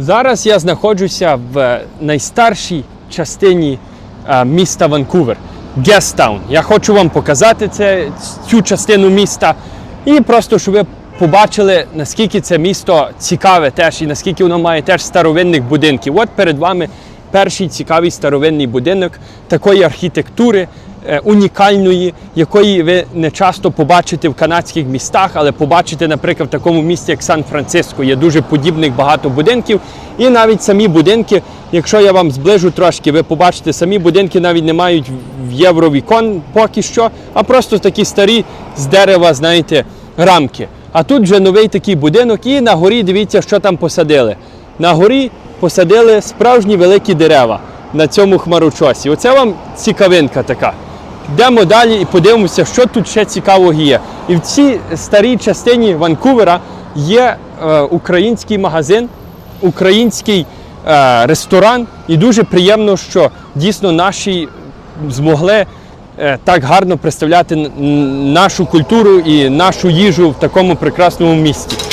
Зараз я знаходжуся в найстаршій частині е, міста Ванкувер Гестаун. Я хочу вам показати це, цю частину міста і просто, щоб ви побачили, наскільки це місто цікаве теж і наскільки воно має теж старовинних будинків. От перед вами перший цікавий старовинний будинок такої архітектури. Е, Унікальної, якої ви не часто побачите в канадських містах, але побачите, наприклад, в такому місті, як Сан-Франциско. Є дуже подібних багато будинків. І навіть самі будинки, якщо я вам зближу трошки, ви побачите, самі будинки навіть не мають євровікон поки що, а просто такі старі з дерева, знаєте, рамки. А тут вже новий такий будинок, і на горі дивіться, що там посадили. На горі посадили справжні великі дерева на цьому хмарочосі. Оце вам цікавинка така. Йдемо далі і подивимося, що тут ще цікавого є. І в цій старій частині Ванкувера є е, український магазин, український е, ресторан. І дуже приємно, що дійсно наші змогли е, так гарно представляти нашу культуру і нашу їжу в такому прекрасному місті.